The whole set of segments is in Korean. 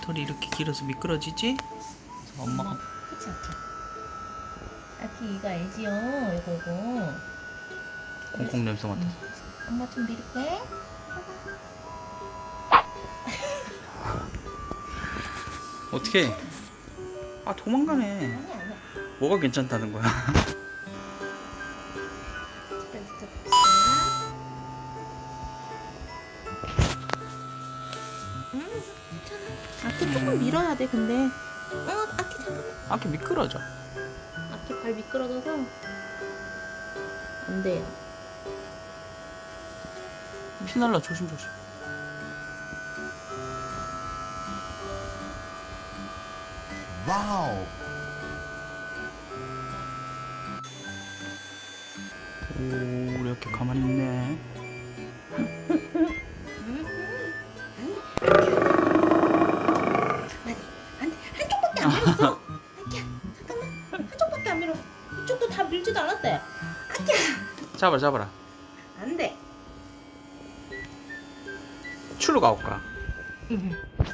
털이 이렇게 길어서 미끄러지지? 그래서 엄마가 그치 아키 아키 이거 알지요? 이거 이거. 콩콩 냄새 맡아서. 엄마 좀 밀게. 어떻게? 아 도망가네. 아니야 아니야. 뭐가 괜찮다는 거야? 잠깐 음 괜찮 아 아키 조금 밀어야 돼 근데 어 아키 잠깐만 아, 이렇게 미끄러져. 아키 발 미끄러져서 안 돼요 피날라 조심 조심. 와우. 오 이렇게 가만히 있네. 이쪽도 다 밀지도 않았대 잡아라 잡아라. 안돼 추루 가올까?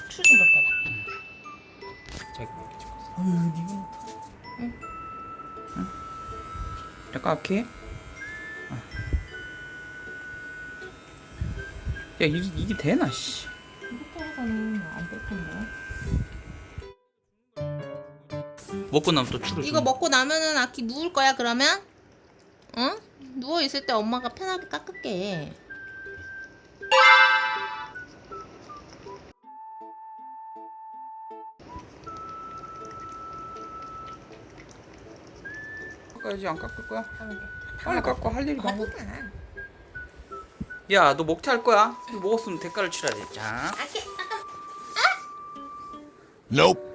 추신 걸까 봐 자기 아유 니가. 응. 응. 약간 앞에. 야 이게, 이게 되나 씨. 이렇게 해서는 안 될 텐데 먹고 나면 또 추루. 이거 먹고 나면은 아키 누울 거야 그러면? 어? 누워 있을 때 엄마가 편하게 깎을게. 깎아야지 안 깎을 거야? 빨리 깎고 할 일이 많아. 아니야. 야, 너 먹튀 할 거야? 이거 먹었으면 대가를 치러야 돼. 자, 아키 잠깐. Nope.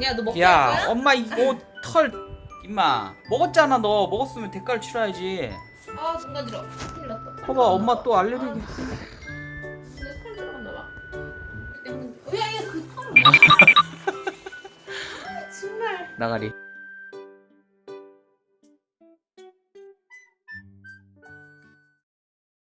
야 너 먹고 야, 할 거야? 엄마 이거 털 임마 먹었잖아. 너 먹었으면 대가를 치러야지. 아 들어. 큰일 났다. 봐봐, 엄마 또 알레르기. 아, 근데 털 들어간다 봐. 야야 그 털. 아, 정말. 나가리.